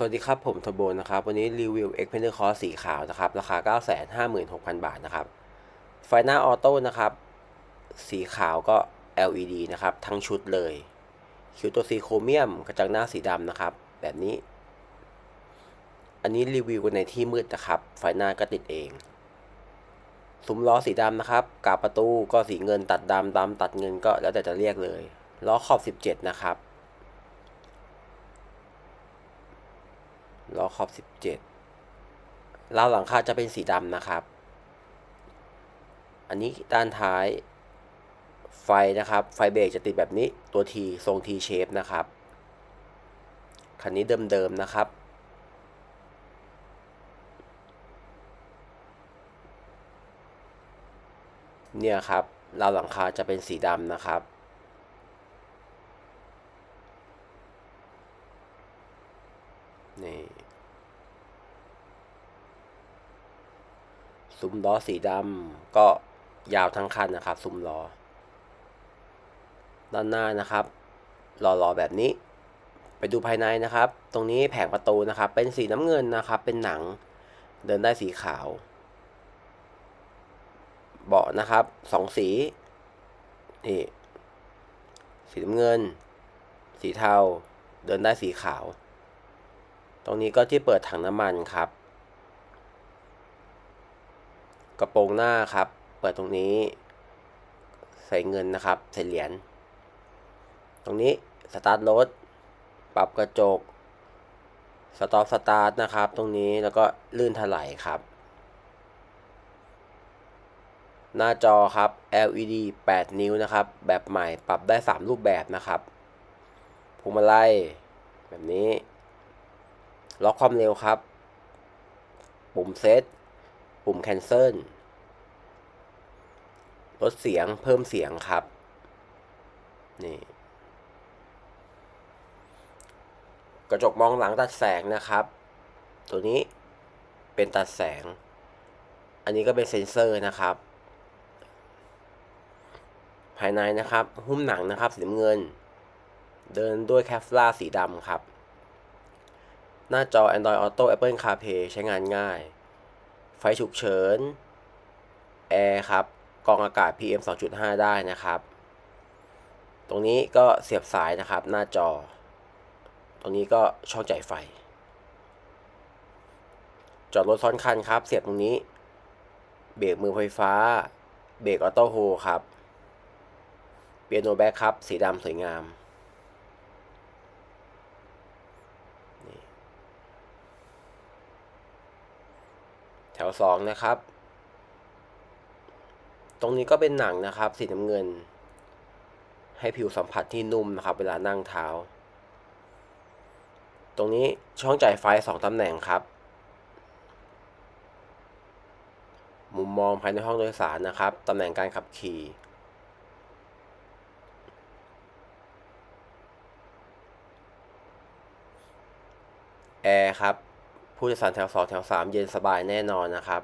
สวัสดีครับ ผมโทโบนะครับ วันนี้รีวิว x p e n d e r Cross สีขาวนะครับ ราคา 956,000 บาทนะครับ ไฟหน้าออโต้นะครับ สีขาวก็ LED นะครับ ทั้งชุดเลย คิวตัวซีโครเมียมกระจังหน้าสีดำนะครับ แบบนี้ อันนี้รีวิวกันในที่มืดนะครับ ไฟหน้าก็ติดเอง ซุ้มล้อสีดำนะครับ กาบประตูก็สีเงินตัดดำดำตัดเงินก็แล้วแต่จะเรียกเลย ล้อขอบ 17 นะครับ ล้อขอบ 17ราวหลังคาจะเป็นสีดำนะครับ อันนี้ด้านท้ายไฟนะครับ ไฟเบรกจะติดแบบนี้ตัว T ทรง T shape นะครับ คันนี้เดิมๆนะครับ เนี่ยครับราวหลังคาจะเป็นสีดำนะครับนี่ ซุ้มล้อสีดำก็ยาวทั้งคันนะครับ ซุ้มล้อ ด้านหน้านะครับหล่อๆแบบนี้ ไปดูภายในนะครับ ตรงนี้แผงประตูนะครับ เป็นสีน้ำเงินนะครับ เป็นหนัง เดินได้สีขาว เบาะนะครับสองสีนี่สีน้ำเงิน สีเทา เดินได้สีขาว ตรงนี้ก็ที่เปิดถังน้ำมันครับ กระโปรงหน้าครับ เปิดตรงนี้ ใส่เงินนะครับ ใส่เหรียญ ตรงนี้สตาร์ทรถ ปรับกระจก สต็อปสตาร์ทนะครับ ตรงนี้แล้วก็ลื่นถลายครับ หน้าจอครับ LED 8 นิ้วนะครับ แบบใหม่ปรับได้ 3 รูปแบบนะครับพวงมาลัยแบบนี้ ล็อกความเร็วครับ ปุ่มเซต ปุ่ม cancel ลดเสียงเพิ่มเสียงครับ นี่ กระจกมองหลังตัดแสงนะครับ ตัวนี้เป็นตัดแสง อันนี้ก็เป็นเซ็นเซอร์นะครับ ภายในนะครับ หุ้มหนังนะครับ สีน้ำเงิน เดินด้วยแคฟลาสีดำครับ หน้าจอ Android Auto Apple CarPlay ใช้งานง่าย ไฟฉุกเฉิน แอร์ครับ กองอากาศ PM 2.5 ได้นะครับ ตรงนี้ก็เสียบสายนะครับ หน้าจอ ตรงนี้ก็ช่องจ่ายไฟ จอดรถซ้อนคันครับ เสียบตรงนี้ เบรกมือไฟฟ้า เบรกออโต้โฮครับ เปียโนแบ็คครับ สีดำสวยงาม ถวสองนะครับ ตรงนี้ก็เป็นหนังนะครับสีน้ำเงิน ให้ผิวสัมผัสที่นุ่มนะครับ เวลานั่งเท้า ตรงนี้ช่องจ่ายไฟสองตำแหน่งครับ มุมมองภายในห้องโดยสารนะครับตำแหน่งการขับขี่แอร์ครับ ผู้โดยสารแถวสองแถวสามเย็นสบายแน่นอนนะครับ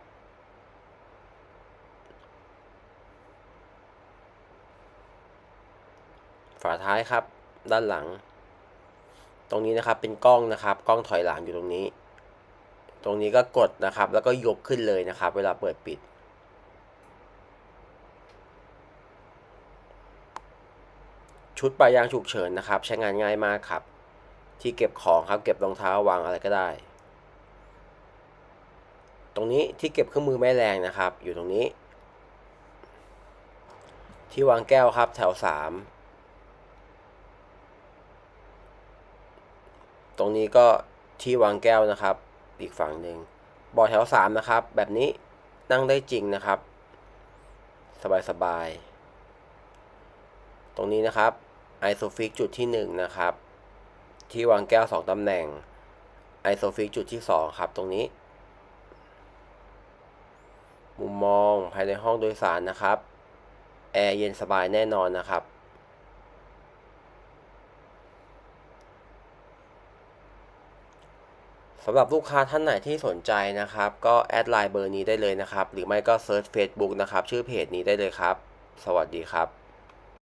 ฝาท้ายครับ ด้านหลัง ตรงนี้นะครับเป็นกล้องนะครับ กล้องถอยหลังอยู่ตรงนี้ ตรงนี้ก็กดนะครับ แล้วก็ยกขึ้นเลยนะครับ เวลาเปิดปิดชุดปลายยางฉุกเฉินนะครับ ใช้งานง่ายมากครับ ที่เก็บของครับ เก็บรองเท้าวางอะไรก็ได้ ตรงนี้ที่เก็บเครื่องมือแม่แรงนะครับ อยู่ตรงนี้ ที่วางแก้วครับ แถวสามตรงนี้ก็ที่วางแก้วนะครับ อีกฝั่งหนึ่งบาะแถวสามนะครับ แบบนี้นั่งได้จริงนะครับ สบายๆตรงนี้นะครับไอโซฟิกจุดที่หนึ่งนะครับ ที่วางแก้วสองตำแหน่งไอโซฟิกจุดที่สองครับ ตรงนี้ มุมมองภายในห้องโดยสารนะครับ แอร์เย็นสบายแน่นอนนะครับ สำหรับลูกค้าท่านไหนที่สนใจนะครับ ก็แอดไลน์เบอร์นี้ได้เลยนะครับ หรือไม่ก็เซิร์ช Facebook นะครับ ชื่อเพจนี้ได้เลยครับ สวัสดีครับ